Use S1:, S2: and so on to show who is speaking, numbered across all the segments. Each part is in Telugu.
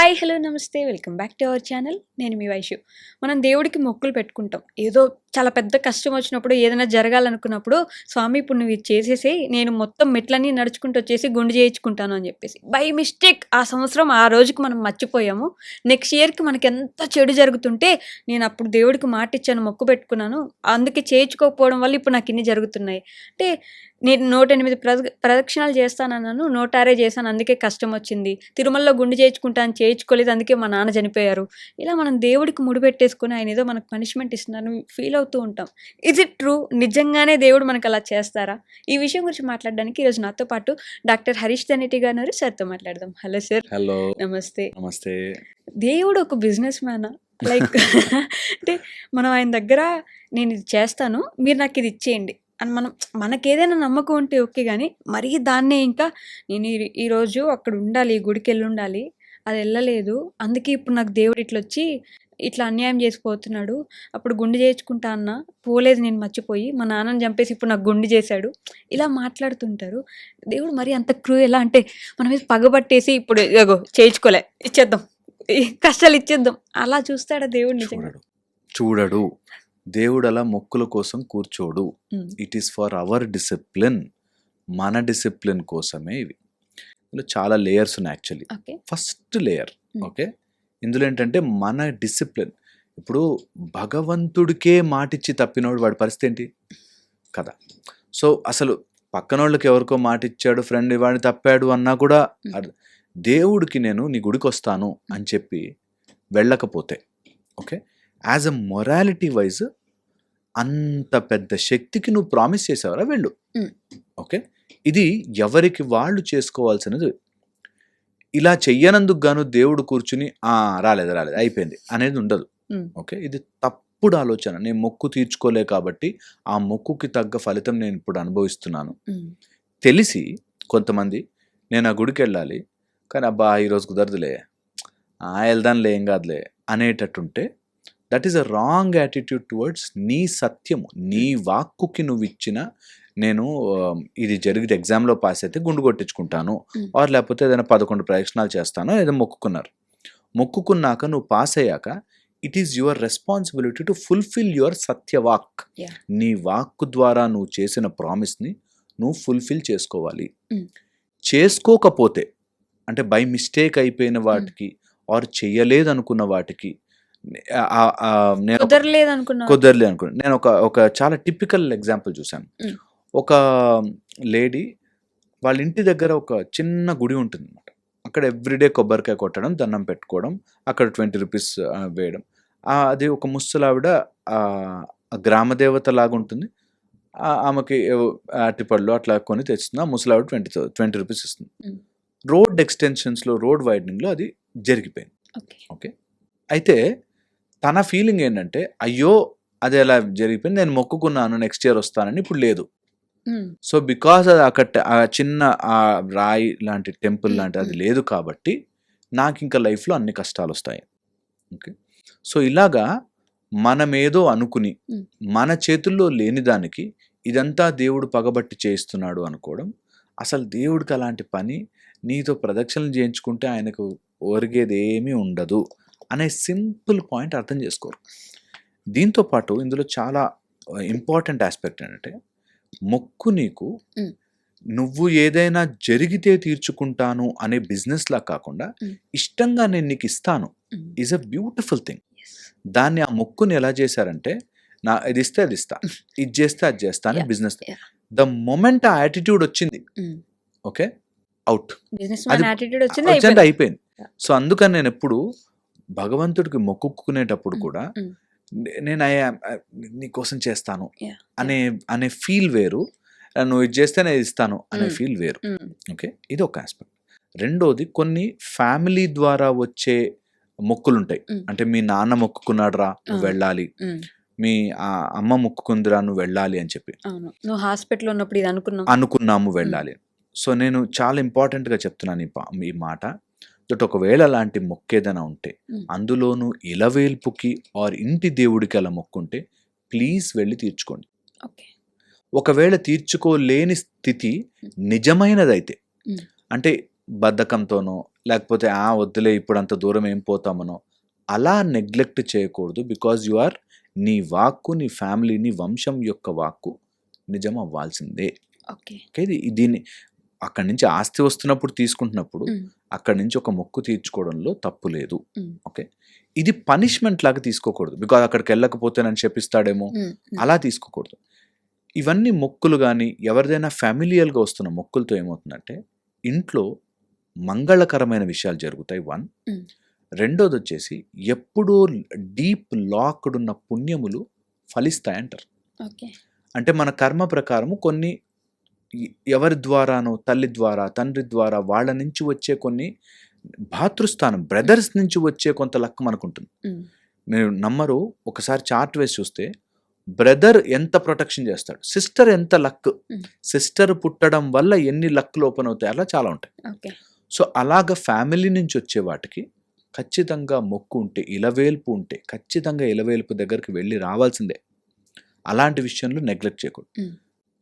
S1: హాయ్ హలో నమస్తే. Welcome back to our channel. నేను మీ వైషు. మనం దేవుడికి మొక్కులు పెట్టుకుంటాం. ఏదో చాలా పెద్ద కష్టం వచ్చినప్పుడు ఏదైనా జరగాలనుకున్నప్పుడు స్వామి ఇప్పుడు నువ్వు ఇది చేసేసి నేను మొత్తం మెట్లన్నీ నడుచుకుంటూ వచ్చేసి గుండు చేయించుకుంటాను అని చెప్పేసి. బై మిస్టేక్ ఆ సంవత్సరం ఆ రోజుకి మనం మర్చిపోయాము. నెక్స్ట్ ఇయర్కి మనకి ఎంత చెడు జరుగుతుంటే నేను అప్పుడు దేవుడికి మాట ఇచ్చాను మొక్కు పెట్టుకున్నాను. అందుకే చేయించుకోకపోవడం వల్ల ఇప్పుడు నాకు ఇన్ని జరుగుతున్నాయి. అంటే నేను నూట ఎనిమిది ప్రద ప్రదక్షిణాలు చేస్తానన్నాను నూట ఆరే చేశాను అందుకే కష్టం వచ్చింది. తిరుమలలో గుండు చేయించుకుంటాను చేయించుకోలేదు అందుకే మా నాన్న చనిపోయారు. ఇలా మనం దేవుడికి ముడిపెట్టేసుకుని ఆయన ఏదో మనకు పనిష్మెంట్ ఇస్తున్నారు ఫీల్ అవుతూ ఉంటాం. ఇజ్ ఇట్ ట్రూ నిజంగానే దేవుడు మనకు అలా చేస్తారా? ఈ విషయం గురించి మాట్లాడడానికి ఈరోజు నాతో పాటు డాక్టర్ హరీష్ దనేటి గారు. సార్తో మాట్లాడదాం. Hello sir.
S2: హలో.
S1: నమస్తే.
S2: నమస్తే.
S1: దేవుడు ఒక బిజినెస్ మ్యానా? లైక్ అంటే మనం ఆయన దగ్గర నేను ఇది చేస్తాను మీరు నాకు ఇది ఇచ్చేయండి. అని మనం మనకేదైనా నమ్మకం ఉంటే ఓకే కానీ మరీ దాన్నే ఇంకా నేను ఈ- ఈరోజు అక్కడ ఉండాలి గుడికి వెళ్ళి ఉండాలి అది వెళ్ళలేదు అందుకే ఇప్పుడు నాకు దేవుడు ఇట్లా వచ్చి ఇట్లా అన్యాయం చేసిపోతున్నాడు. అప్పుడు గుండు చేయించుకుంటా అన్న పోలేదు నేను మర్చిపోయి. మా నాన్నని చంపేసి ఇప్పుడు నాకు గుండు చేశాడు. ఇలా మాట్లాడుతుంటారు. దేవుడు మరి అంత క్రూ ఎలా అంటే మన మీద పగబట్టేసి ఇప్పుడు ఇగో చేయించుకోలే ఇచ్చేద్దాం. కష్టాలు ఇచ్చేద్దాం. అలా చూస్తాడా దేవుడు నిజంగా?
S2: చూడడు. దేవుడు అలా మొక్కుల కోసం కూర్చోడు. It is for our discipline మన డిసిప్లిన్ కోసమే ఇవి. ఇందులో చాలా లేయర్స్ ఉన్నాయి యాక్చువల్లీ ఫస్ట్ లేయర్. ఓకే ఇందులో ఏంటంటే మన డిసిప్లిన్ ఇప్పుడు భగవంతుడికే మాటిచ్చి తప్పినోడు వాడి పరిస్థితి ఏంటి? కదా. సో అసలు పక్కనోళ్ళకి ఎవరికో మాట ఇచ్చాడు ఫ్రెండ్ వాడిని తప్పాడు అన్నా కూడా దేవుడికి నేను నీ గుడికి వస్తాను అని చెప్పి వెళ్ళకపోతే okay as a morality wise అంత పెద్ద శక్తికి నువ్వు ప్రామిస్ చేసావరా వెళ్ళు. ఓకే. ఇది ఎవరికి వాళ్ళు చేసుకోవాల్సినది. ఇలా చెయ్యనందుకు గాను దేవుడు కూర్చుని "ఆ, రాలేదు రాలేదు అయిపోయింది అనేది ఉండదు. ఓకే. ఇది తప్పుడు ఆలోచన. నేను మొక్కు తీర్చుకోలే కాబట్టి ఆ మొక్కుకి తగ్గ ఫలితం నేను ఇప్పుడు అనుభవిస్తున్నాను. తెలిసి కొంతమంది నేను ఆ గుడికి వెళ్ళాలి కానీ అబ్బా ఈరోజు కుదరదులే. ఆ వెళ్దాంలే ఏం కాదులే అనేటట్టుంటే that is a wrong attitude towards నీ సత్యము నీ వాక్కుకి నువ్వు ఇచ్చిన నేను ఇది జరిగితే ఎగ్జామ్లో పాస్ అయితే గుండు కొట్టించుకుంటాను. ఆర్ లేకపోతే ఏదైనా పదకొండు ప్రదక్షిణాలు చేస్తాను ఏదో మొక్కుకున్నారు మొక్కుకున్నాక నువ్వు పాస్ అయ్యాక it is your responsibility to fulfil your సత్యవాక్. నీ వాక్కు ద్వారా నువ్వు చేసిన ప్రామిస్ని నువ్వు ఫుల్ఫిల్ చేసుకోవాలి
S1: Mm.
S2: చేసుకోకపోతే అంటే బై మిస్టేక్ అయిపోయిన వాటికి ఆర్ చెయ్యలేదు అనుకున్న వాటికి నేను
S1: కుదరలేదు అనుకున్నా
S2: అనుకున్నాను నేను ఒక ఒక చాలా టిపికల్ ఎగ్జాంపుల్ చూశాను. ఒక లేడీ వాళ్ళ ఇంటి దగ్గర ఒక చిన్న గుడి ఉంటుంది అనమాట అక్కడ ఎవ్రీడే కొబ్బరికాయ కొట్టడం దండం పెట్టుకోవడం అక్కడ ట్వంటీ రూపీస్ వేయడం. అది ఒక ముసలావిడ ఆ, ఆ గ్రామ దేవత లాగా ఉంటుంది. ఆమెకి అరటిపళ్ళు అట్లా కొని తెస్తుంది ఆ ముసలావిడ ట్వంటీ ట్వంటీ రూపీస్ ఇస్తుంది. రోడ్ ఎక్స్టెన్షన్స్లో రోడ్ వైడనింగ్లో అది జరిగిపోయింది.
S1: ఓకే?
S2: అయితే తన ఫీలింగ్ ఏంటంటే అయ్యో అది అలా జరిగిపోయింది నేను మొక్కుకున్నాను నెక్స్ట్ ఇయర్ వస్తానని ఇప్పుడు లేదు. సో బికాస్ అది అక్కడ ఆ చిన్న ఆ రాయి లాంటి టెంపుల్ లాంటి అది లేదు కాబట్టి నాకు ఇంకా లైఫ్లో అన్ని కష్టాలు వస్తాయి. ఓకే. సో ఇలాగా మనమేదో అనుకుని. మన చేతుల్లో లేని దానికి ఇదంతా దేవుడు పగబట్టి చేయిస్తున్నాడు అనుకోవడం అసలు దేవుడికి అలాంటి పని నీతో ప్రదక్షిణలు చేయించుకుంటే ఆయనకు ఒరిగేది ఏమీ ఉండదు. అనే సింపుల్ పాయింట్ అర్థం చేసుకోరు. దీంతో పాటు ఇందులో చాలా ఇంపార్టెంట్ ఆస్పెక్ట్ ఏంటంటే మొక్కు నీకు. నువ్వు ఏదైనా జరిగితే తీర్చుకుంటాను అనే బిజినెస్ లా కాకుండా. ఇష్టంగా నేను నీకు ఇస్తాను ఈజ్ అ బ్యూటిఫుల్ థింగ్. దాన్ని ఆ మొక్కుని ఎలా చేశారంటే నా ఇది ఇస్తే అది ఇస్తా ఇది చేస్తే అది చేస్తా అని బిజినెస్. ద మొమెంట్ ఆ యాటిట్యూడ్ వచ్చింది. ఓకే అవుట్ అది-
S1: అయిపోయింది.
S2: సో అందుకని నేను ఎప్పుడు భగవంతుడికి మొక్కుకునేటప్పుడు కూడా నేను I- నీకోసం చేస్తాను అనే అనే ఫీల్ వేరు. నువ్వు ఇది చేస్తే నేను ఇస్తాను అనే. ఫీల్ వేరు. ఓకే? ఇది ఒక ఆస్పెక్ట్. రెండోది కొన్ని ఫ్యామిలీ ద్వారా వచ్చే మొక్కులు ఉంటాయి. అంటే మీ నాన్న మొక్కుకున్నాడు రా నువ్వు. వెళ్ళాలి. మీ ఆ, అమ్మ మొక్కుకుందిరా నువ్వు వెళ్ళాలి అని చెప్పి.
S1: నువ్వు హాస్పిటల్ ఉన్నప్పుడు ఇది
S2: అనుకున్నాము వెళ్ళాలి. సో నేను చాలా ఇంపార్టెంట్గా చెప్తున్నాను ఈ మాట. దట్ ఒకవేళ అలాంటి మొక్కు ఏదైనా ఉంటే. అందులోనూ ఇలవేల్పుకి ఆర్ ఇంటి దేవుడికి అలా మొక్కుంటే ప్లీజ్ వెళ్ళి తీర్చుకోండి. ఒకవేళ తీర్చుకోలేని స్థితి నిజమైనదైతే. అంటే బద్ధకంతోనో లేకపోతే ఆ వద్దులే ఇప్పుడు అంత దూరం ఏం పోతామనో అలా నెగ్లెక్ట్ చేయకూడదు బికాజ్ యు ఆర్ నీ వాక్కు నీ ఫ్యామిలీ నీ వంశం యొక్క వాక్కు నిజం అవ్వాల్సిందే.
S1: ఓకే.
S2: ఓకే? ఇది దీన్ని అక్కడి నుంచి ఆస్తి వస్తున్నప్పుడు తీసుకుంటున్నప్పుడు అక్కడి నుంచి ఒక మొక్కు తీర్చుకోవడంలో తప్పు లేదు. ఓకే? ఇది పనిష్మెంట్ లాగా తీసుకోకూడదు. బికాజ్ అక్కడికి వెళ్ళకపోతే నన్ను చెప్పిస్తాడేమో అలా తీసుకోకూడదు. ఇవన్నీ మొక్కులు కానీ ఎవరిదైనా ఫ్యామిలియల్గా వస్తున్న మొక్కులతో ఏమవుతుందంటే ఇంట్లో మంగళకరమైన విషయాలు జరుగుతాయి. వన్. రెండోది వచ్చేసి ఎప్పుడూ డీప్ లాక్డ్ ఉన్న పుణ్యములు ఫలిస్తాయంటారు. అంటే మన కర్మ ప్రకారము కొన్ని ఎవరి ద్వారానో తల్లి ద్వారా తండ్రి ద్వారా వాళ్ళ నుంచి వచ్చే కొన్ని భాతృస్థానం బ్రదర్స్ నుంచి వచ్చే కొంత లక్ మనకుంటుంది. మీరు నమ్మరు ఒకసారి చార్ట్ వేసి చూస్తే బ్రదర్ ఎంత ప్రొటెక్షన్ చేస్తాడు? సిస్టర్ ఎంత లక్. సిస్టర్ పుట్టడం వల్ల ఎన్ని లక్లు ఓపెన్ అవుతాయి? అలా చాలా ఉంటాయి. సో అలాగ ఫ్యామిలీ నుంచి వచ్చే వాటికి ఖచ్చితంగా మొక్కు ఉంటే ఇలవేల్పు ఉంటే ఖచ్చితంగా ఇలవేల్పు దగ్గరికి వెళ్ళి రావాల్సిందే. అలాంటి విషయంలో నెగ్లెక్ట్ చేయకూడదు.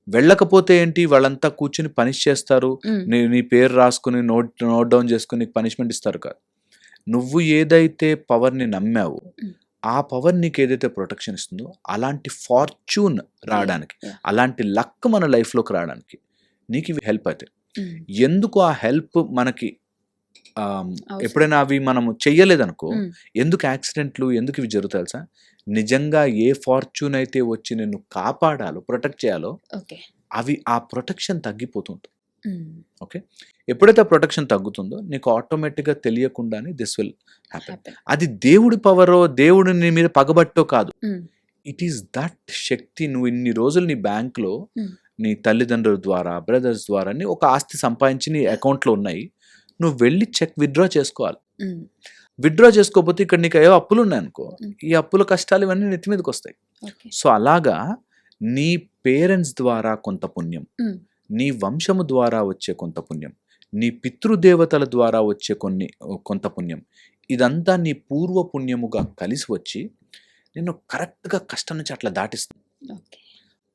S2: వెళ్ళకపోతే ఏంటి? వాళ్ళంతా కూర్చుని పనిష్ చేస్తారు. నీ నీ పేరు రాసుకుని నోట్ నోట్ డౌన్ చేసుకుని నీకు పనిష్మెంట్ ఇస్తారు కాదు. నువ్వు ఏదైతే పవర్ని నమ్మావో. ఆ పవర్ నీకు ఏదైతే ప్రొటెక్షన్ ఇస్తుందో అలాంటి ఫార్చ్యూన్ రావడానికి. అలాంటి లక్ మన లైఫ్లోకి రావడానికి నీకు ఇవి హెల్ప్ అవుతాయి. ఎందుకు ఆ హెల్ప్ మనకి. ఎప్పుడైనా అవి మనము చెయ్యలేదనుకో ఎందుకు యాక్సిడెంట్లు ఎందుకు ఇవి జరుగుతాయి తెలుసా? నిజంగా ఏ ఫార్చ్యూన్ అయితే వచ్చి నిన్ను కాపాడాలో ప్రొటెక్ట్ చేయాలో
S1: ఓకే.
S2: అవి ఆ ప్రొటెక్షన్ తగ్గిపోతుంది
S1: ఉమ్,
S2: ఎప్పుడైతే ప్రొటెక్షన్ తగ్గుతుందో నీకు ఆటోమేటిక్గా తెలియకుండానే దిస్ విల్ హ్యాపెన్.
S1: happen.
S2: అది దేవుడి పవరో దేవుడు నీ మీద పగబట్టో కాదు. ఇట్ ఈస్ దట్ శక్తి నువ్వు ఇన్ని రోజులు నీ బ్యాంక్లో. నీ తల్లిదండ్రుల ద్వారా బ్రదర్స్ ద్వారా ఒక ఆస్తి సంపాదించి నీ అకౌంట్లో ఉన్నాయి. నువ్వు వెళ్ళి చెక్ విత్డ్రా చేసుకోవాలి. విత్డ్రా చేసుకోకపోతే ఇక్కడ నీకు ఏవో అప్పులు ఉన్నాయనుకో
S1: Hmm.
S2: ఈ అప్పుల కష్టాలు ఇవన్నీ నెత్తి మీదకి వస్తాయి. సో అలాగా నీ పేరెంట్స్ ద్వారా కొంత పుణ్యం నీ వంశము ద్వారా వచ్చే కొంత పుణ్యం నీ పితృదేవతల ద్వారా వచ్చే కొన్ని కొంత పుణ్యం ఇదంతా నీ పూర్వ పుణ్యముగా కలిసి వచ్చి నిన్ను కరెక్ట్గా కష్టం నుంచి అట్లా దాటిస్తుంది.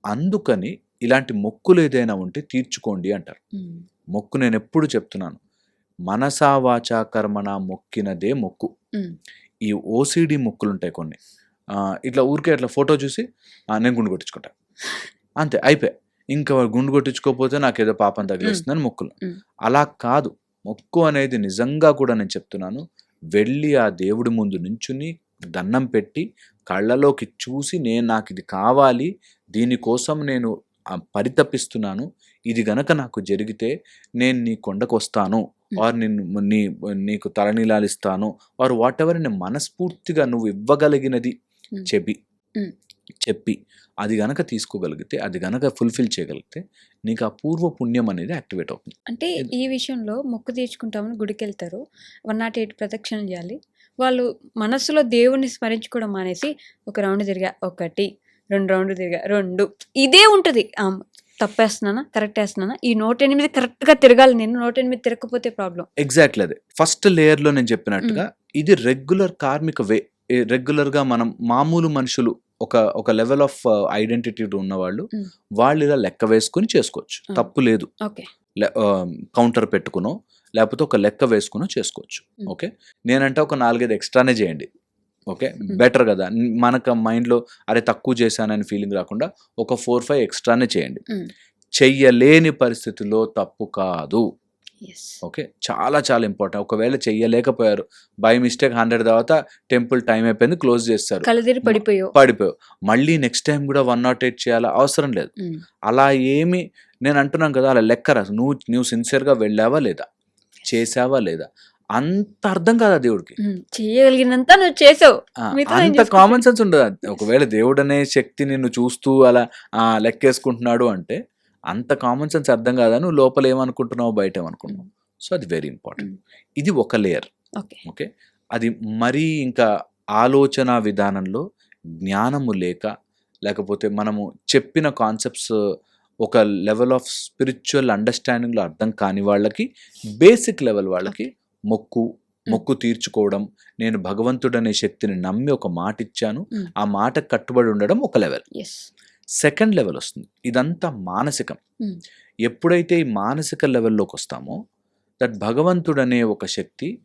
S2: అందుకని ఇలాంటి మొక్కులు ఏదైనా ఉంటే తీర్చుకోండి అంటారు. మొక్కు నేను ఎప్పుడు చెప్తున్నాను? మనసా వాచా కర్మణ మొక్కినదే మొక్కు. ఈ ఓసిడి మొక్కులు ఉంటాయి కొన్ని. ఇట్లా ఊరికే ఇట్లా ఫోటో చూసి "ఆ, నేను గుండు కొట్టించుకుంటా. అంతే అయిపోయి. ఇంకా గుండు కొట్టించుకోకపోతే నాకు ఏదో పాపం తగిలేస్తుందని మొక్కులు. అలా కాదు. మొక్కు అనేది నిజంగా కూడా నేను చెప్తున్నాను. వెళ్ళి ఆ దేవుడి ముందు నించుని దండం పెట్టి కళ్ళలోకి చూసి నేను నాకు ఇది కావాలి దీనికోసం నేను పరితపిస్తున్నాను ఇది గనక నాకు జరిగితే నేను నీ కొండకు వస్తాను ఆర్ నిన్ను నీ నీకు తలనీలాలు ఇస్తాను. ఆర్ వాట్ ఎవర్ నేను మనస్ఫూర్తిగా నువ్వు ఇవ్వగలిగినది. చెప్పి. చెప్పి అది గనక తీసుకోగలిగితే అది గనక ఫుల్ఫిల్ చేయగలిగితే నీకు ఆ పూర్వ పుణ్యం అనేది యాక్టివేట్ అవుతుంది.
S1: అంటే ఈ విషయంలో మొక్కు తీర్చుకుంటామని గుడికి వెళ్తారు వన్ నాట్ ఎయిట్ ప్రదక్షిణలు చేయాలి. వాళ్ళు మనస్సులో దేవుణ్ణి స్మరించుకోవడం మానేసి ఒక రౌండ్ తిరిగా ఒకటి రెండు రౌండ్లు తిరిగా రెండు. ఇదే ఉంటుంది. తప్పేస్తున్నానా? కరెక్ట్ వేస్తున్నానా ఈ నూట ఎనిమిది కరెక్ట్గా తిరగాలి నేను నూట ఎనిమిది తిరగకపోతే ప్రాబ్లం.
S2: ఎగ్జాక్ట్లీ అదే. ఫస్ట్ లేయర్లో నేను చెప్పినట్టుగా ఇది రెగ్యులర్ కార్మిక వే రెగ్యులర్గా మనం మామూలు మనుషులు ఒక ఒక లెవెల్ ఆఫ్ ఐడెంటిటీ ఉన్నవాళ్ళు. వాళ్ళు ఇలా లెక్క వేసుకుని చేసుకోవచ్చు. తప్పు లేదు. కౌంటర్ పెట్టుకునో లేకపోతే ఒక లెక్క వేసుకునో చేసుకోవచ్చు. ఓకే? నేనంటే ఒక నాలుగైదు ఎక్స్ట్రానే చేయండి. ఓకే. బెటర్ కదా. మనకు మైండ్లో అరే తక్కువ చేశానని ఫీలింగ్ రాకుండా ఒక ఫోర్ ఫైవ్ ఎక్స్ట్రానే చేయండి. చెయ్యలేని పరిస్థితిలో తప్పు కాదు. ఓకే? చాలా చాలా ఇంపార్టెంట్. ఒకవేళ చెయ్యలేకపోయారు బై మిస్టేక్ హండ్రెడ్ తర్వాత టెంపుల్ టైం అయిపోయింది క్లోజ్ చేస్తారు.
S1: పడిపోయావు.
S2: పడిపోయావు. మళ్ళీ నెక్స్ట్ టైం కూడా వన్ నాట్ ఎయిట్ చేయాలా అవసరం లేదు. అలా ఏమి నేను అంటున్నాను కదా అలా లెక్క రాసు. నువ్వు నువ్వు సిన్సియర్గా వెళ్ళావా లేదా? చేసావా లేదా? అంత అర్థం కాదా దేవుడికి?
S1: చేయగలిగినంత నువ్వు చేసావు.
S2: అంత? కామన్ సెన్స్ ఉండదు. ఒకవేళ దేవుడు అనే శక్తి నిన్ను చూస్తూ అలా లెక్కేసుకుంటున్నాడు అంటే అంత కామన్ సెన్స్ అర్థం కాదా? నువ్వు లోపల ఏమనుకుంటున్నావు బయట ఏమనుకుంటున్నావు సో అది వెరీ ఇంపార్టెంట్. ఇది ఒక లేయర్
S1: ఓకే.
S2: ఓకే? అది మరీ ఇంకా ఆలోచన విధానంలో జ్ఞానము లేక లేకపోతే మనము చెప్పిన కాన్సెప్ట్స్ ఒక లెవెల్ ఆఫ్ స్పిరిచువల్ అండర్స్టాండింగ్లో అర్థం కాని వాళ్ళకి బేసిక్ లెవెల్ వాళ్ళకి మొక్కు మొక్కు తీర్చుకోవడం నేను భగవంతుడనే శక్తిని నమ్మి ఒక మాట ఇచ్చాను. ఆ మాట కట్టుబడి ఉండడం ఒక లెవెల్. సెకండ్ లెవెల్ వస్తుంది. ఇదంతా మానసికం. ఎప్పుడైతే ఈ మానసిక లెవెల్లోకి వస్తామో దట్ భగవంతుడనే ఒక శక్తి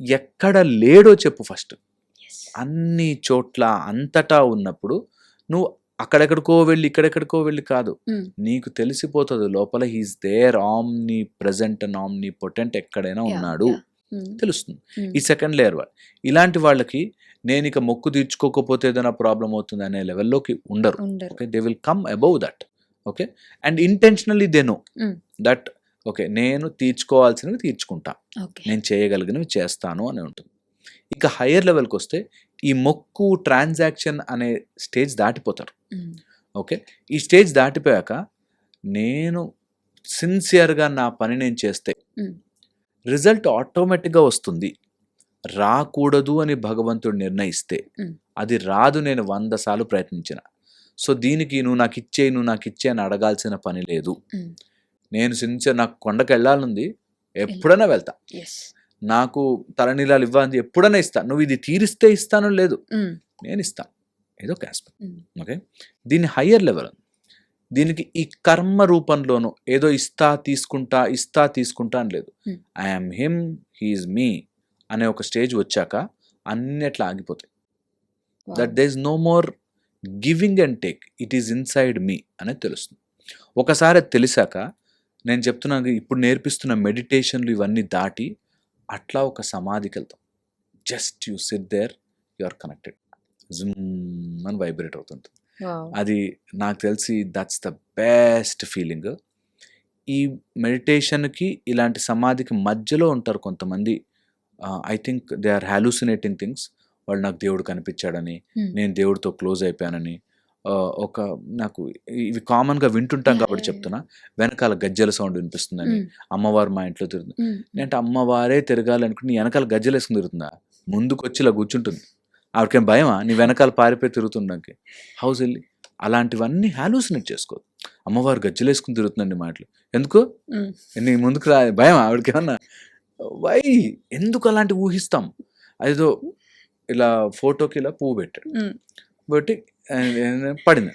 S2: ఎక్కడ లేడో చెప్పు ఫస్ట్. అన్ని చోట్ల అంతటా ఉన్నప్పుడు నువ్వు అక్కడెక్కడికో వెళ్ళి ఇక్కడెక్కడికో వెళ్ళి కాదు. నీకు తెలిసిపోతుంది లోపల he's there omnipresent and omnipotent ఎక్కడైనా ఉన్నాడు తెలుస్తుంది. ఈ సెకండ్ లేయర్ వాళ్ళు ఇలాంటి వాళ్ళకి నేను ఇక మొక్కు తీర్చుకోకపోతే ఏదైనా ప్రాబ్లం అవుతుంది అనే లెవెల్లోకి ఉండరు. Okay they will come above that okay and intentionally they know. That okay నేను తీర్చుకోవాల్సినవి తీర్చుకుంటా. నేను చేయగలిగినవి చేస్తాను అని ఉంటుంది. ఇక హయ్యర్ లెవెల్కి వస్తే ఈ మొక్కు ట్రాన్సాక్షన్ అనే స్టేజ్ దాటిపోతారు. ఓకే? ఈ స్టేజ్ దాటిపోయాక నేను సిన్సియర్గా నా పని నేను చేస్తే. రిజల్ట్ ఆటోమేటిక్గా వస్తుంది. రాకూడదు అని భగవంతుడు నిర్ణయిస్తే. అది రాదు నేను వంద సార్లు ప్రయత్నించిన. సో దీనికి నువ్వు నాకు ఇచ్చే నువ్వు నాకు ఇచ్చే అని అడగాల్సిన పని లేదు. నేను సిన్సియర్ నాకు కొండకు వెళ్ళాలనుంది ఎప్పుడైనా వెళ్తా. నాకు తలనీలాలు ఇవ్వాలి ఎప్పుడైనా ఇస్తా. నువ్వు ఇది తీరిస్తే ఇస్తాను లేదు. నేను ఇస్తాను ఏదో క్యాస్ప్. ఓకే? దీని హయ్యర్ లెవెల్. దీనికి ఈ కర్మ రూపంలోనూ ఏదో ఇస్తా తీసుకుంటా ఇస్తా తీసుకుంటా అని లేదు. ఐఎమ్ హిమ్ హీఈస్ మీ అనే ఒక స్టేజ్ వచ్చాక అన్ని అట్లా ఆగిపోతాయి. That they is no more giving and take. It is inside me అనేది తెలుస్తుంది. ఒకసారి తెలిసాక నేను చెప్తున్నాను ఇప్పుడు నేర్పిస్తున్న మెడిటేషన్లు ఇవన్నీ దాటి అట్లా ఒక సమాధికి వెళ్తాం. Just you sit there you are connected. జుమ్ అని వైబ్రేట్ అవుతుంటుంది. అది నాకు తెలిసి దట్స్ ద బెస్ట్ ఫీలింగ్. ఈ మెడిటేషన్కి ఇలాంటి సమాధికి మధ్యలో ఉంటారు కొంతమంది. I think they are hallucinating things. వాళ్ళు నాకు దేవుడు కనిపించాడని నేను దేవుడితో క్లోజ్ అయిపోయానని. ఒక నాకు ఇవి కామన్గా వింటుంటాం కాబట్టి చెప్తున్నా. వెనకాల గజ్జల సౌండ్ వినిపిస్తుందని అమ్మవారు మా ఇంట్లో తిరుగుతుంది అంటే అమ్మవారే తిరగాలనుకుని నీ వెనకాల గజ్జలు వేసుకుని తిరుగుతుందా ముందుకు వచ్చి ఇలా కూర్చుంటుంది. ఆవిడకేం భయమా? నీ వెనకాల పారిపోయి తిరుగుతుండకి హౌస్ వెళ్ళి అలాంటివన్నీ హాలూసినేట్ చేసుకోదు అమ్మవారు గజ్జలు వేసుకుని తిరుగుతుందండి మా ఇంట్లో ఎందుకు నీ ముందుకు రా భయం ఆవిడకి ఏమన్నా వై ఎందుకు అలాంటి ఊహిస్తాం? అదేదో ఇలా ఫోటోకి ఇలా పువ్వు పెట్టాడు. పెట్టి పడింది?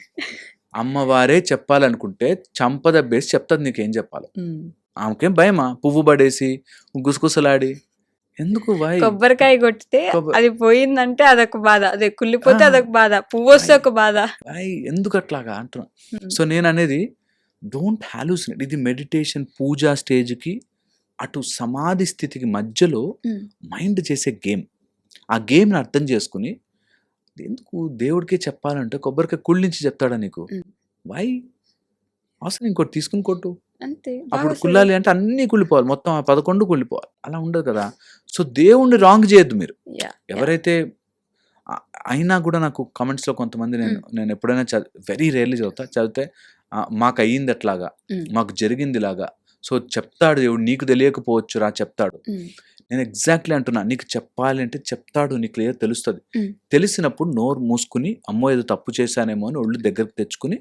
S2: అమ్మవారే చెప్పాలనుకుంటే చంపదబ్బేసి చెప్తుంది నీకేం చెప్పాలి. ఆమెకేం భయమా? పువ్వు పడేసి గుసగుసలాడి. ఎందుకు
S1: కొబ్బరికాయ కొట్టితే అది పోయిందంటే అదొక బాధ. అదే కుళ్ళిపోతే. అదొక బాధ. పువ్వు వస్తే ఒక బాధ.
S2: ఎందుకు అట్లాగా అంటున్నా. సో నేను అనేది డోంట్ హాలూసినేట్ ఇది మెడిటేషన్ పూజా స్టేజ్కి అటు సమాధి స్థితికి మధ్యలో. మైండ్ చేసే గేమ్. ఆ గేమ్ని అర్థం చేసుకుని ఎందుకు దేవుడికే చెప్పాలంటే కొబ్బరికాయ కుళ్ళ నుంచి చెప్తాడా నీకు. వై అవసరం ఇంకోటి తీసుకుని కొట్టు.
S1: అంతే.
S2: అప్పుడు కుళ్ళాలి అంటే అన్నీ కుళ్ళిపోవాలి. మొత్తం ఆ పదకొండు కుళ్ళిపోవాలి. అలా ఉండదు కదా. సో దేవుణ్ణి రాంగ్ చేయొద్దు మీరు. ఎవరైతే అయినా కూడా నాకు కమెంట్స్లో కొంతమంది నేను నేను ఎప్పుడైనా చదివి వెరీ రేర్లీ చదువుతా. చదివితే "ఆ, మాకు అయ్యింది అట్లాగా. మాకు జరిగింది ఇలాగా. సో చెప్తాడు దేవుడు. నీకు తెలియకపోవచ్చు రా చెప్తాడు. నేను ఎగ్జాక్ట్లీ అంటున్నా నీకు చెప్పాలి అంటే చెప్తాడు నీకు క్లియర్ తెలుస్తుంది. తెలిసినప్పుడు నోరు మూసుకుని అమ్మో ఏదో తప్పు చేశానేమో అని ఒళ్ళు దగ్గరకు తెచ్చుకుని.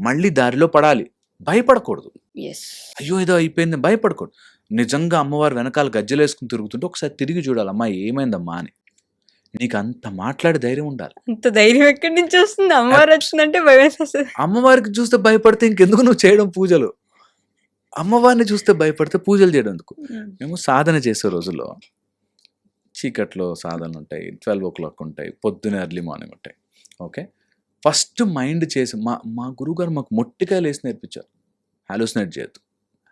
S2: మళ్ళీ దారిలో పడాలి. భయపడకూడదు. అయ్యో ఏదో అయిపోయింది భయపడకూడదు. నిజంగా అమ్మవారు వెనకాల గజ్జలేసుకుని తిరుగుతుంటే ఒకసారి తిరిగి చూడాలి అమ్మా ఏమైందమ్మా అని. నీకు అంత మాట్లాడే ధైర్యం ఉండాలి.
S1: అంత ధైర్యం ఎక్కడి నుంచి వస్తుంది? అమ్మవారు వచ్చిందంటే భయం
S2: అమ్మవారికి చూస్తే భయపడితే ఇంకెందుకు నువ్వు చేయడం పూజలు? అమ్మవారిని చూస్తే భయపడితే పూజలు చేయడం ఎందుకు
S1: ఉమ్.
S2: మేము సాధన చేసే రోజుల్లో చీకట్లో సాధనలు ఉంటాయి ట్వెల్వ్ ఓ క్లాక్ ఉంటాయి పొద్దున ఎర్లీ మార్నింగ్ ఉంటాయి. ఓకే ఫస్ట్ మైండ్ చేసి మా మా గురువుగారు మాకు మొట్టికాయలు వేసి నేర్పించారు. హాలోసినేట్ చేయొద్దు.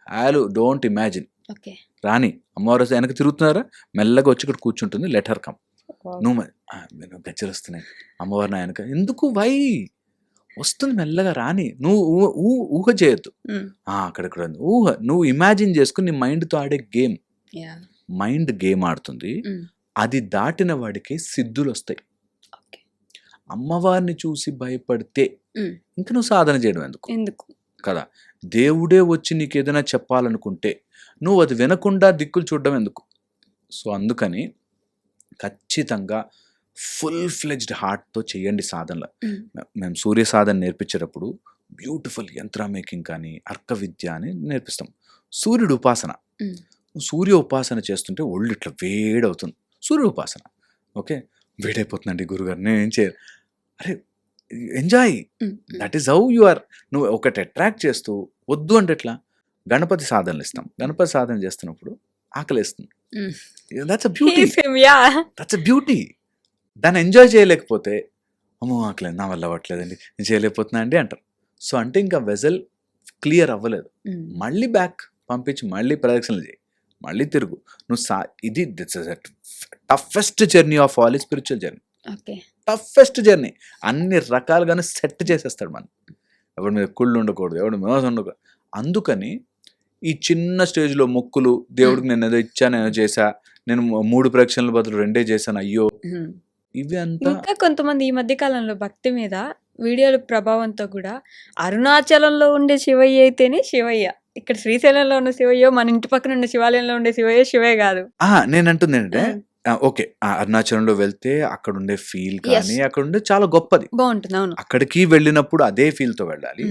S2: హాలో డోంట్ ఇమాజిన్
S1: ఓకే
S2: రాని అమ్మవారు వెనక తిరుగుతున్నారా? మెల్లగా వచ్చి ఇక్కడ కూర్చుంటుంది లెటర్ కమ్. నువ్వు గజ్జలు వస్తున్నాయి. అమ్మవారు నా వెనక ఎందుకు? వై వస్తుంది మెల్లగా రాని. నువ్వు ఊహ చేయొద్దు. అక్కడక్కడ. ఊహ. నువ్వు ఇమాజిన్ చేసుకుని నీ మైండ్తో ఆడే గేమ్. మైండ్ గేమ్ ఆడుతుంది. అది దాటిన వాడికి సిద్ధులు వస్తాయి. అమ్మవారిని చూసి భయపడితే. ఇంక నువ్వు సాధన చేయడం ఎందుకు?
S1: ఎందుకు?
S2: కదా. దేవుడే వచ్చి నీకు ఏదైనా చెప్పాలనుకుంటే నువ్వు అది వినకుండా దిక్కులు చూడడం ఎందుకు? సో అందుకని ఖచ్చితంగా ఫుల్ ఫ్లెజ్డ్ హార్ట్తో చేయండి సాధనలు. మేము సూర్య సాధన నేర్పించేటప్పుడు బ్యూటిఫుల్ యంత్ర మేకింగ్ కానీ అర్క విద్య అని నేర్పిస్తాం. సూర్యుడు ఉపాసన. సూర్య ఉపాసన చేస్తుంటే ఒళ్ళు ఇట్లా వేడవుతుంది. సూర్య ఉపాసన. ఓకే? వేడైపోతుందండి గురుగారు. నేను ఏం చేయను. అరే enjoy. That is how you are నువ్వు ఒకటి అట్రాక్ట్ చేస్తూ వద్దు అంటే ఎట్లా? గణపతి సాధనలు ఇస్తాం. గణపతి సాధన చేస్తున్నప్పుడు ఆకలిస్తుంది. That's a beauty that's a beauty దాన్ని ఎంజాయ్ చేయలేకపోతే అమ్మో ఆకలేదు నా వల్ల అవ్వట్లేదండి నేను చేయలేకపోతున్నా అండి అంటారు. సో అంటే ఇంకా వెజల్ క్లియర్ అవ్వలేదు. మళ్ళీ బ్యాక్ పంపించి మళ్ళీ ప్రదక్షిణలు చేయి మళ్ళీ తిరుగు. నువ్వు సా ఇది it's toughest journey of all spiritual journey toughest journey అన్ని రకాలుగానే సెట్ చేసేస్తాడు మనం. ఎవరి మీద కుళ్ళు ఉండకూడదు ఎవరి మోసం ఉండకూడదు. అందుకని ఈ చిన్న స్టేజ్లో మొక్కులు దేవుడికి నేను ఏదో ఇచ్చాను ఏదో చేశా నేను మూడు ప్రక్షణల బదులు రెండే చేశాను అయ్యో. ఇవి అంతా
S1: ఇంకా కొంతమంది ఈ మధ్య కాలంలో భక్తి మీద వీడియోల ప్రభావంతో కూడా అరుణాచలంలో ఉండే శివయ్య అయితేనే శివయ్య. ఇక్కడ శ్రీశైలంలో ఉన్న శివయ్య మన ఇంటి పక్కన ఉన్న శివాలయంలో ఉండే శివయ్య శివే కాదు.
S2: ఆ, నేను అంటుంది ఏంటంటే ఓకే ఆ, అరుణాచలంలో వెళ్తే అక్కడ ఉండే ఫీల్ కానీ అక్కడ ఉండే చాలా గొప్పది.
S1: బాగుంటుంది అవును.
S2: అక్కడికి వెళ్ళినప్పుడు అదే feel తో వెళ్ళాలి.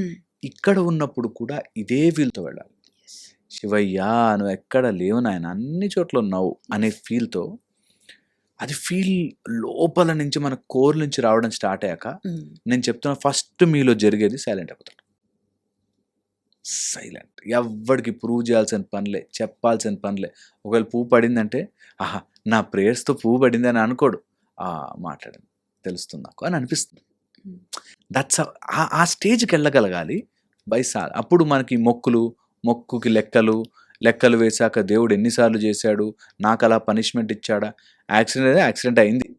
S2: ఇక్కడ ఉన్నప్పుడు కూడా ఇదే feel తో వెళ్ళాలి శివయ్య నువ్వు ఎక్కడ లేవు నాయన అన్ని చోట్ల ఉన్నావు అనే ఫీల్తో అది ఫీల్ లోపల నుంచి మన కోర్ నుంచి రావడం స్టార్ట్ అయ్యాక. నేను చెప్తున్నా ఫస్ట్ మీలో జరిగేది సైలెంట్ అయిపోతాడు సైలెంట్. ఎవ్వడికి ప్రూవ్ చేయాల్సిన పనిలే చెప్పాల్సిన పనిలే ఒకవేళ పువ్వు పడిందంటే ఆహా నా ప్రేయర్స్తో పువ్వు పడింది అని అనుకోడు. మాట్లాడింది. తెలుస్తుంది నాకు అని అనిపిస్తుంది. దట్స్ ఆ స్టేజ్కి వెళ్ళగలగాలి. బై సా అప్పుడు మనకి మొక్కులు మొక్కుకి లెక్కలు లెక్కలు వేశాక దేవుడు ఎన్నిసార్లు చేశాడు? నాకు అలా పనిష్మెంట్ ఇచ్చాడా? యాక్సిడెంట్ అయితే యాక్సిడెంట్ అయింది.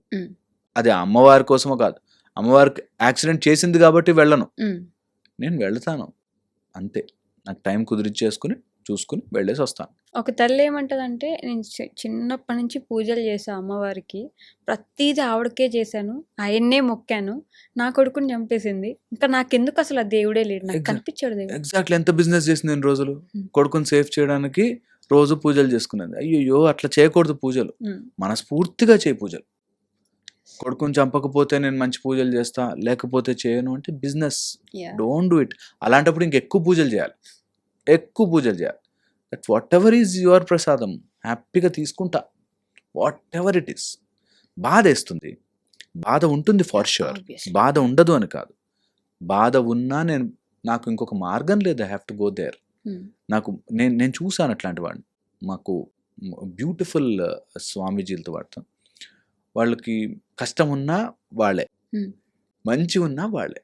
S2: అది అమ్మవారి కోసమో కాదు. అమ్మవారికి యాక్సిడెంట్ చేసింది కాబట్టి వెళ్ళను. నేను వెళ్తాను. అంతే. నాకు టైం కుదిరిచ్చేసుకుని చూసుకుని వెళ్ళేసి వస్తాను.
S1: ఒక తల్లి ఏమంటదంటే నేను చిన్నప్పటి నుంచి పూజలు చేసా అమ్మవారికి ప్రతిదీ ఆవిడకే చేశాను ఆయన్నే మొక్కాను నా కొడుకుని చంపేసింది. ఇంకా నాకెందుకు అసలు ఆ దేవుడే లేడు? నాకు కనిపించాడు దేవుడు.
S2: ఎగ్జాక్ట్లీ ఎంత బిజినెస్ చేసింది నేను రోజులు. కొడుకుని సేఫ్ చేయడానికి రోజు పూజలు చేసుకునేది. అయ్యో అట్లా చేయకూడదు పూజలు. మనస్ఫూర్తిగా చేయి పూజలు. కొడుకుని చంపకపోతే నేను మంచి పూజలు చేస్తా లేకపోతే చేయను అంటే బిజినెస్. డోంట్ డూ ఇట్ అలాంటప్పుడు ఇంకెక్కువ పూజలు చేయాలి. ఎక్కువ పూజలు చేయాలి. That whatever is your prasadam హ్యాపీగా తీసుకుంటా. వాట్ ఎవర్ ఇట్ ఈస్ బాధ వేస్తుంది. బాధ ఉంటుంది ఫార్
S1: Obviously.
S2: బాధ ఉండదు అని కాదు. బాధ ఉన్నా నేను నాకు ఇంకొక మార్గం లేదు. I have to go there. నాకు నేను నేను చూశాను అట్లాంటి వాడిని. మాకు బ్యూటిఫుల్ స్వామీజీలతో వాడతాం. వాళ్ళకి కష్టం ఉన్నా వాళ్ళే.
S1: Hmm.
S2: మంచి ఉన్నా వాళ్ళే.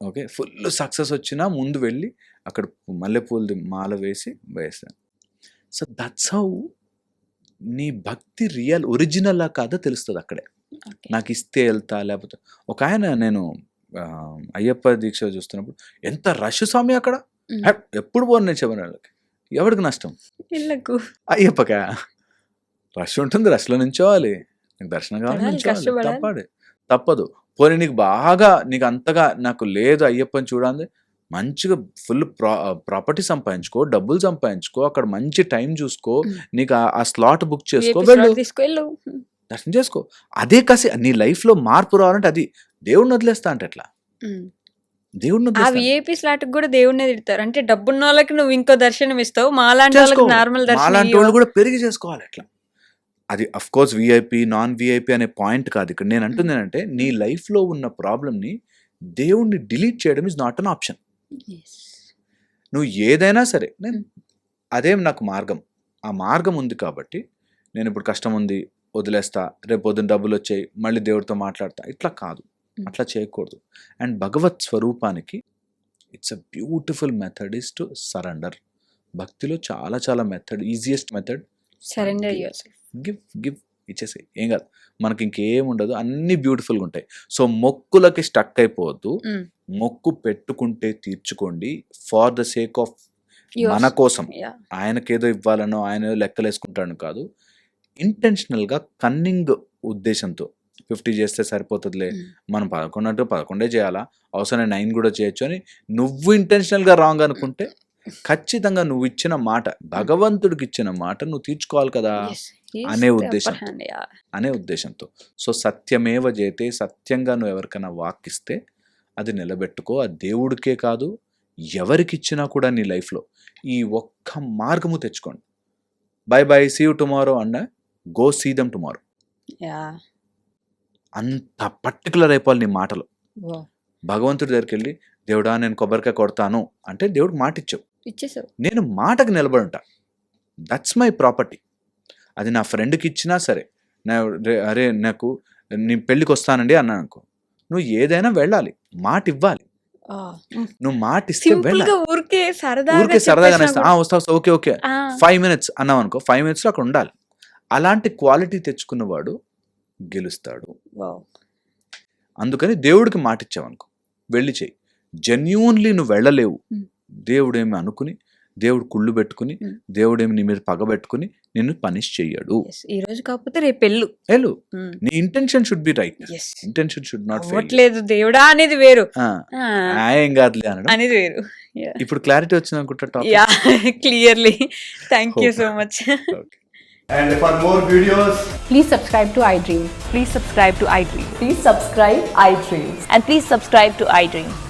S2: ఓకే. ఫుల్ సక్సెస్ వచ్చినా ముందు వెళ్ళి అక్కడ మల్లెపూలది మాల వేసి వేస్తాను సో దట్స్ హౌ నీ భక్తి రియల్ ఒరిజినల్ కాదో తెలుస్తుంది అక్కడే. నాకు ఇస్తే వెళ్తా లేకపోతే ఒక ఆయన నేను అయ్యప్ప దీక్ష చూస్తున్నప్పుడు ఎంత రష్ స్వామి అక్కడ? ఎప్పుడు పోను నేను చెప్పిన వాళ్ళకి. ఎవరికి నష్టం? అయ్యప్పక? రష్ ఉంటుంది రష్లో నుంచోవాలి. నీకు దర్శనం కావాలి తప్పదు. పోనీ నీకు బాగా నీకు అంతగా నాకు లేదు అయ్యప్పని చూడాలి మంచిగా ఫుల్ ప్రా ప్రాపర్టీ సంపాదించుకో డబ్బులు సంపాదించుకో అక్కడ మంచి టైం చూసుకో. నీకు ఆ- స్లాట్ బుక్ చేసుకో వెళ్ళు. దర్శనం చేసుకో అదే కసి నీ లైఫ్లో మార్పు రావాలంటే అది దేవుడిని వదిలేస్తా అంటే ఎట్లా. దేవుడిని
S1: ఆ విఐపి స్లాట్ కూడా దేవుడినే తిడతారు అంటే డబ్బున్న వాళ్ళకి నువ్వు ఇంకో దర్శనం ఇస్తావు మాలాంటి వాళ్ళకి. నార్మల్ దర్శనం
S2: మాలాంటి
S1: ఇయ్యవు.
S2: వాళ్ళు కూడా పెరిగి చేసుకోవాలి అట్లా అది of course VIP non VIP అనే పాయింట్ కాదు. ఇక్కడ నేను అంటుంది ఏంటంటే నీ లైఫ్లో ఉన్న ప్రాబ్లమ్ని దేవుణ్ణి డిలీట్ చేయడం ఇస్ నాట్ అన్ ఆప్షన్. నువ్వు ఏదైనా సరే నేను
S1: Mm.
S2: అదేం నాకు మార్గం. ఆ మార్గం ఉంది కాబట్టి నేను ఇప్పుడు కష్టం ఉంది వదిలేస్తా రేపు పొద్దున్న డబ్బులు వచ్చాయి మళ్ళీ దేవుడితో మాట్లాడతా. ఇట్లా కాదు.
S1: Mm.
S2: అట్లా చేయకూడదు. అండ్ భగవత్ స్వరూపానికి it's a beautiful method is to surrender భక్తిలో చాలా చాలా method easiest method
S1: surrender. Your
S2: give give ఇచ్చేసి. ఏం కాదు. మనకి ఇంకేం ఉండదు. అన్ని బ్యూటిఫుల్గా ఉంటాయి. సో మొక్కులకి స్టక్ అయిపోవద్దు. మొక్కు పెట్టుకుంటే తీర్చుకోండి. ఫార్ ద సేక్ ఆఫ్ మన కోసం. ఆయనకేదో ఇవ్వాలనో ఆయన ఏదో లెక్కలేసుకుంటాను కాదు. ఇంటెన్షనల్గా కన్నింగ్ ఉద్దేశంతో. ఫిఫ్టీ చేస్తే సరిపోతుందిలే. మనం పదకొండు పదకొండే చేయాలా? అవసరం నైన్ కూడా చేయొచ్చు అని నువ్వు ఇంటెన్షనల్గా రాంగ్ అనుకుంటే ఖచ్చితంగా నువ్వు ఇచ్చిన మాట భగవంతుడికి ఇచ్చిన మాట నువ్వు తీర్చుకోవాలి కదా అనే ఉద్దేశంతో. అనే ఉద్దేశంతో. సో సత్యమేవ చేతే సత్యంగా నువ్వు ఎవరికైనా వాక్కిస్తే అది నిలబెట్టుకో. ఆ దేవుడికే కాదు ఎవరికి ఇచ్చినా కూడా నీ లైఫ్లో ఈ ఒక్క మార్గము తెచ్చుకోండి. Bye bye see you tomorrow and go see them tomorrow అంత పర్టికులర్ అయిపోవాలి నీ మాటలు. భగవంతుడి దగ్గరికి వెళ్ళి దేవుడా నేను కొబ్బరికాయ కొడతాను. అంటే దేవుడికి మాట ఇచ్చావు
S1: ఇచ్చేసావు.
S2: నేను మాటకు నిలబడి ఉంటా దట్స్ మై ప్రాపర్టీ అది నా ఫ్రెండ్కి ఇచ్చినా సరే. నా అరే నాకు నీ పెళ్ళికి వస్తానండి అన్నాను అనుకో నువ్వు ఏదైనా వెళ్ళాలి. మాట ఇవ్వాలి. నువ్వు మాట ఇస్తే
S1: సింపుల్
S2: వెళ్ళాలి.
S1: గా ఊరికే సరదాగా
S2: ఊరికే సరదాగా
S1: చెప్పేసినా
S2: నేస్తా,
S1: కూడా-
S2: "ఆ, వస్తా వస్తా ఓకే ఓకే. ఫైవ్ మినిట్స్ అన్నావు అనుకో ఫైవ్ మినిట్స్లో అక్కడ ఉండాలి. అలాంటి క్వాలిటీ తెచ్చుకున్నవాడు గెలుస్తాడు.
S1: Wow.
S2: అందుకని దేవుడికి మాట ఇచ్చావనుకో వెళ్ళి చెయ్యి. జెన్యూన్లీ నువ్వు వెళ్ళలేవు. దేవుడేమి అనుకుని దేవుడు కుళ్ళు పెట్టుకుని. దేవుడేమి నీ మీద పగబెట్టుకుని నిన్ను పనిష్ చెయ్యడు.
S1: Yes. ఈ రోజు కాకపోతే రేపు పెళ్ళు.
S2: వెళ్ళు. నీ intention should be right intention should not
S1: అవ్వట్లేదు దేవుడా అనేది వేరు.
S2: ఏం కాదులే అనడం.
S1: అనేది వేరు.
S2: ఇప్పుడు క్లారిటీ వచ్చింది అనుకుంటా
S1: yeah clearly thank you. So much
S3: And for more videos,
S4: Please subscribe to iDream.
S5: Please subscribe to iDream.
S4: Please subscribe iDream.
S5: And please subscribe to iDream.